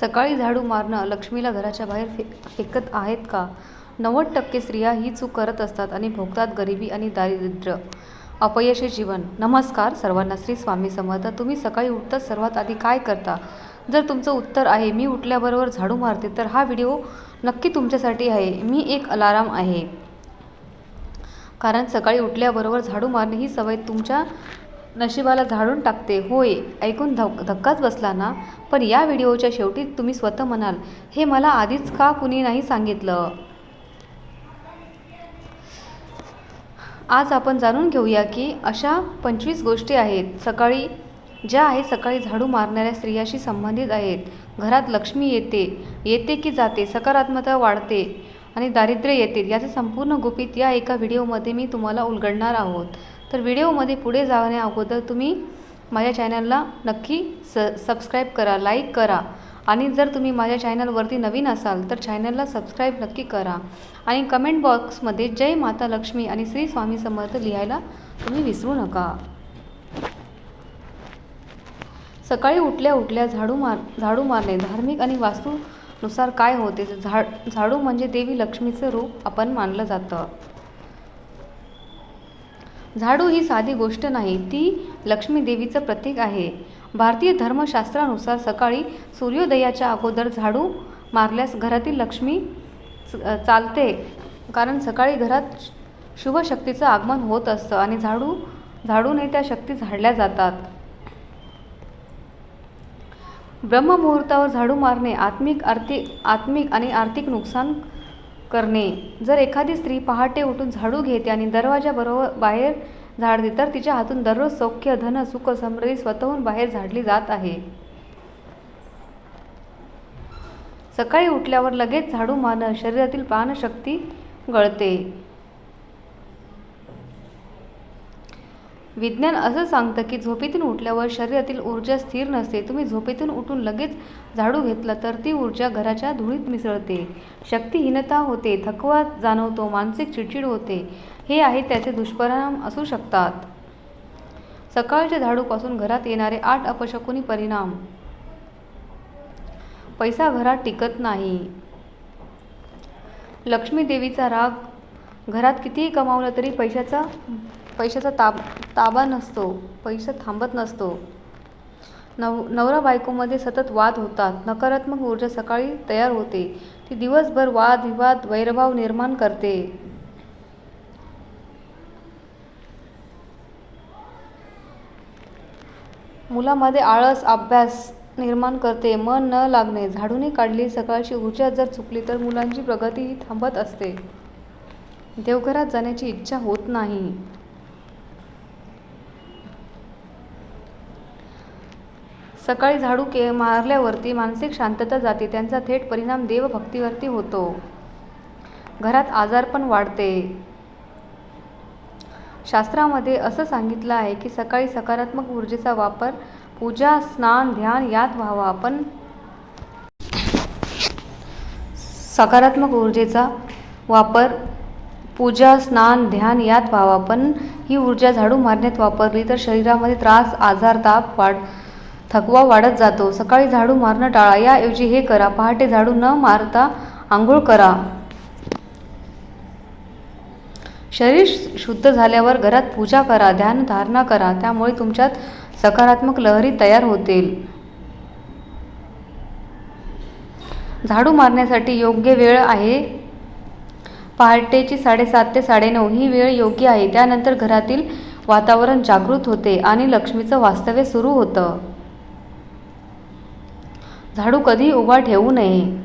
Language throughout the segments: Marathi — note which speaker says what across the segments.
Speaker 1: सकाळी झाडू मारणं लक्ष्मीला घराच्या बाहेर फे फेकत आहेत का? नव्वद टक्के स्त्रिया ही चूक करत असतात आणि भोगतात गरिबी आणि दारिद्र्य. अपयशी जीवन. नमस्कार सर्वांना. श्री स्वामी समर्थ. तुम्ही सकाळी उठताच सर्वात आधी काय करता? जर तुमचं उत्तर आहे मी उठल्याबरोबर झाडू मारते तर हा व्हिडिओ नक्की तुमच्यासाठी आहे. मी एक अलाराम आहे. कारण सकाळी उठल्याबरोबर झाडू मारणे ही सवय तुमच्या नशिबाला झाडून टाकते. होय ऐकून धक धक्काच बसला ना? पण या व्हिडिओच्या शेवटी तुम्ही स्वतः म्हणाल हे मला आधीच का कुणी नाही सांगितलं? आज आपण जाणून घेऊया की अशा पंचवीस गोष्टी आहेत सकाळी ज्या आहेत सकाळी झाडू मारणाऱ्या स्त्रियाशी संबंधित आहेत. घरात लक्ष्मी येते येते की जाते सकारात्मकता वाढते आणि दारिद्र्य येते. याचे संपूर्ण गुपित या एका व्हिडिओमध्ये मी तुम्हाला उलगडणार आहोत. तर व्हिडिओमध्ये पुढे जाण्या अगोदर तुम्ही माझ्या चॅनलला नक्की स सबस्क्राईब करा लाईक करा. आणि जर तुम्ही माझ्या चॅनलवरती नवीन असाल तर चॅनलला सबस्क्राईब नक्की करा. आणि कमेंट बॉक्समध्ये जय माता लक्ष्मी आणि श्री स्वामी समर्थ लिहायला तुम्ही विसरू नका. सकाळी उठल्या उठल्या झाडू मार झाडू मारणे धार्मिक आणि वास्तूनुसार काय होते? झाड झाडू म्हणजे देवी लक्ष्मीचं रूप आपण मानलं जातं. झाडू ही साधी गोष्ट नाही ती लक्ष्मी देवीचं प्रतीक आहे. भारतीय धर्मशास्त्रानुसार सकाळी सूर्योदयाच्या अगोदर झाडू मारल्यास घरातील लक्ष्मी च- चालते कारण सकाळी घरात शुभ शक्तीचं आगमन होत असतं आणि झाडू झाडूने त्या शक्ती झाडल्या जातात. ब्रह्ममुहूर्तावर झाडू मारणे आत्मिक आर्थिक आत्मिक आणि आर्थिक नुकसान करणे. जर एखादी स्त्री पहाटे उठून झाडू घेते आणि दरवाजाबरोबर बाहेर झाडते तर तिच्या हातून दररोज सौख्य धन सुख समृद्धी स्वतःहून बाहेर झाडली जात आहे. सकाळी उठल्यावर लगेच झाडू मारणं शरीरातील प्राणशक्ती गळते. विज्ञान असं सांगतं की झोपेतून उठल्यावर शरीरातील ऊर्जा स्थिर नसते. तुम्ही झोपेतून उठून लगेच झाडू घेतला तर ती ऊर्जा घराच्या धुळीत मिसळते. शक्तिहीनता होते थकवा जाणवतो मानसिक चिडचिड होते. हे आहे त्याचे दुष्परिणाम असू शकतात. सकाळच्या झाडूपासून घरात येणारे आठ अपशकुनी परिणाम. पैसा घरात टिकत नाही. लक्ष्मी देवीचा राग. घरात कितीही कमावलं तरी पैशाचा पैशाचा ताब ताबा नसतो पैसा थांबत नसतो. नव नवरा बायकोमध्ये सतत वाद होतात. नकारात्मक ऊर्जा सकाळी तयार होते. ती दिवसभर वाद विवाद वैरभाव निर्माण करते. मुलामध्ये आळस अभ्यास निर्माण करते. मन न लागणे. झाडूने काढली सकाळची ऊर्जा जर चुकली तर मुलांची प्रगती ही थांबत असते. देवघरात जाण्याची इच्छा होत नाही. सकाळी झाडू के मारल्यावरती मानसिक शांतता जाते त्यांचा थेट परिणाम देवभक्तीवरती होतो. घरात आजारपण वाढते. शास्त्रामध्ये असं सांगितलं आहे की सकाळी सकारात्मक ऊर्जेचा वापर पूजा स्नान ध्यान यात व्हावा. आपण सकारात्मक ऊर्जेचा वापर पूजा स्नान ध्यान यात व्हावा. पण ही ऊर्जा झाडू मारण्यात वापरली तर शरीरामध्ये त्रास आजार ताप वाढ थकवा वाढत जातो. सकाळी झाडू मारणं टाळा. याऐवजी हे करा. पहाटे झाडू न मारता आंघोळ करा. शरीर शुद्ध झाल्यावर घरात पूजा करा. ध्यान धारणा करा. त्यामुळे तुमच्यात सकारात्मक लहरी तयार होतील. झाडू मारण्यासाठी योग्य वेळ आहे. पहाटेची साडेसात ते साडेनऊ ही वेळ योग्य आहे. त्यानंतर घरातील वातावरण जागृत होते आणि लक्ष्मीचं वास्तव्य सुरू होतं. झाडू कधी उभा ठेवू नये.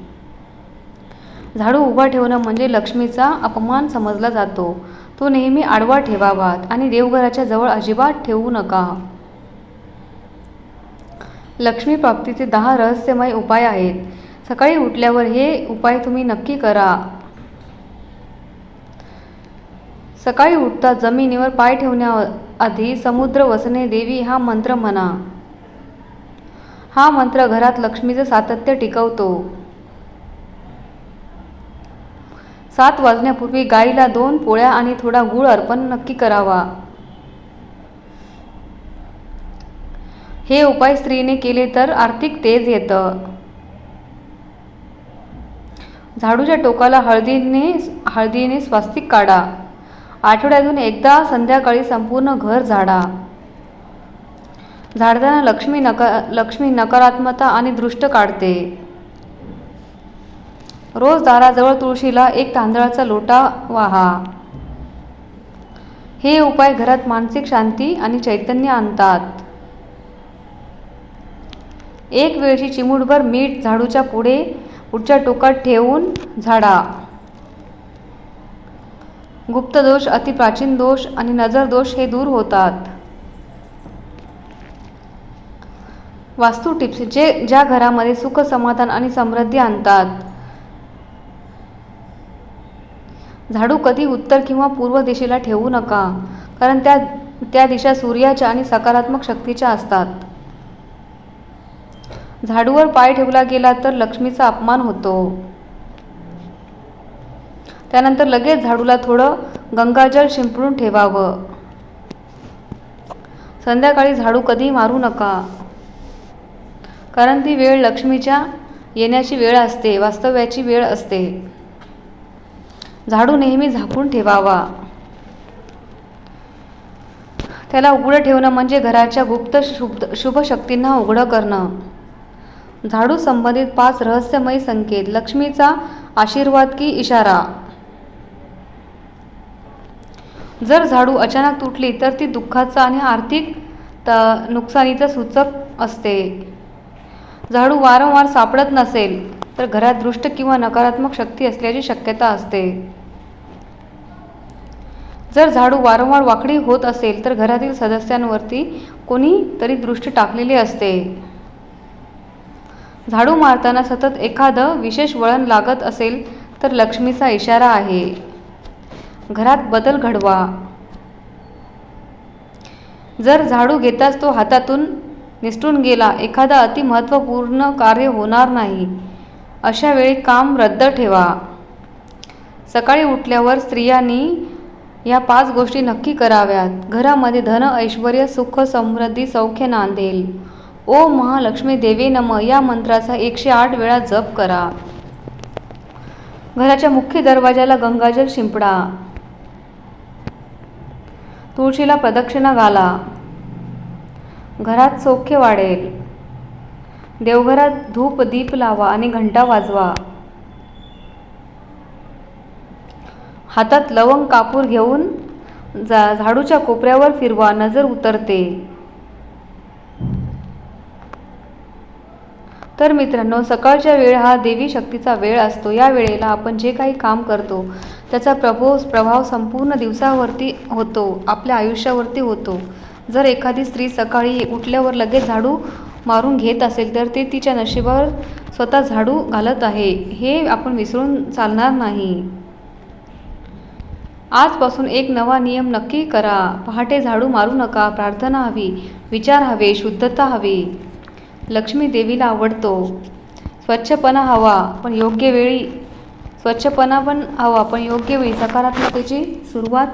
Speaker 1: झाडू उभा ठेवणं म्हणजे लक्ष्मीचा अपमान समजला जातो. तो नेहमी आडवा ठेवावा आणि देवघराच्या जवळ अजिबात ठेवू नका. लक्ष्मी प्राप्तीचे दहा रहस्यमय उपाय आहेत. सकाळी उठल्यावर हे उपाय तुम्ही नक्की करा. सकाळी उठता जमिनीवर पाय ठेवण्याआधी समुद्र वसने देवी हा मंत्र म्हणा. हा मंत्र घरात लक्ष्मीचं सातत्य टिकवतो. सात वाजण्यापूर्वी गाईला दोन पोळ्या आणि थोडा गूळ अर्पण नक्की करावा. हे उपाय स्त्रीने केले तर आर्थिक तेज येतं. झाडूच्या टोकाला हळदीने हळदीने स्वास्तिक काढा. आठवड्यातून एकदा संध्याकाळी संपूर्ण घर झाडा. झाडताना लक्ष्मी नका लक्ष्मी नकारात्मकता आणि दृष्ट काढते. रोज दाराजवळ तुळशीला एक तांदळाचा लोटा वाहा. हे उपाय घरात मानसिक शांती आणि चैतन्य आणतात. एक वेळची चिमूटभर मीठ झाडूच्या पुढे पुढच्या टोकात ठेवून झाडा. गुप्त दोष अतिप्राचीन दोष आणि नजर दोष हे दूर होतात. वास्तू टिप्स जे ज्या घरामध्ये सुख समाधान आणि समृद्धी आणतात. झाडू कधी उत्तर किंवा पूर्व दिशेला ठेवू नका कारण त्या त्या दिशा सूर्याच्या आणि सकारात्मक शक्तीच्या असतात. झाडूवर पाय ठेवला गेला तर लक्ष्मीचा अपमान होतो. त्यानंतर लगेच झाडूला थोडं गंगाजल शिंपडून ठेवावं. संध्याकाळी झाडू कधी मारू नका कारण ती वेळ लक्ष्मीच्या येण्याची वेळ असते वास्तव्याची वेळ असते. झाडू नेहमी झाकून ठेवावा. त्याला उघडं ठेवणं म्हणजे घराच्या गुप्त शुभ शुभ शक्तींना उघडं करणं. झाडू संबंधित पाच रहस्यमयी संकेत. लक्ष्मीचा आशीर्वाद की इशारा? जर झाडू अचानक तुटली तर ती दुःखाचा आणि आर्थिक त नुकसानीचं सूचक असते. झाडू वारंवार सापडत नसेल तर घरात दृष्ट किंवा नकारात्मक शक्ती असल्याची शक्यता असते. जर झाडू वारंवार वाकडी होत असेल तर घरातील सदस्यांवरती कोणी तरी दृष्टी टाकलेली असते. झाडू मारताना सतत एखादं विशेष वळण लागत असेल तर लक्ष्मीचा इशारा आहे. घरात बदल घडवा. जर झाडू घेताच तो हातातून निसटून गेला. एखादा अतिमहत्त्वपूर्ण कार्य होणार नाही. अशा वेळी काम रद्द ठेवा. सकाळी उठल्यावर स्त्रियांनी या पाच गोष्टी नक्की कराव्यात. घरामध्ये धन ऐश्वर सुख समृद्धी सौख्य नांदेल. ओ महालक्ष्मी देवे नम या मंत्राचा एकशे आठ वेळा जप करा. घराच्या मुख्य दरवाजाला गंगाजल शिंपडा. तुळशीला प्रदक्षिणा घाला. घरात सौख्य वाढेल. देवघरात धूप दीप लावा आणि घंटा वाजवा. हातात लवंग कापूर घेऊन जा झाडूच्या कोपऱ्यावर फिरवा नजर उतरते. तर मित्रांनो सकाळच्या वेळ हा देवी शक्तीचा वेळ असतो. या वेळेला आपण जे काही काम करतो त्याचा प्रभो प्रभाव संपूर्ण दिवसावरती होतो आपल्या आयुष्यावरती होतो. जर एखादी स्त्री सकाळी उठल्यावर लगेच झाडू मारून घेत असेल तर ते तिच्या नशिबावर स्वतः झाडू घालत आहे. हे आपण विसरून चालणार नाही. आजपासून एक नवा नियम नक्की करा. पहाटे झाडू मारू नका. प्रार्थना हवी. विचार हवे. शुद्धता हवी. लक्ष्मी देवीला आवडतो. स्वच्छपणा हवा पण योग्य वेळी स्वच्छपणा पण हवा पण योग्य वेळी सकारात्मकतेची सुरुवात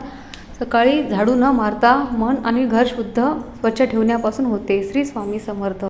Speaker 1: सकाळी झाडू न मारता मन आणि घर शुद्ध स्वच्छ ठेवण्यापासून होते. श्री स्वामी समर्थ.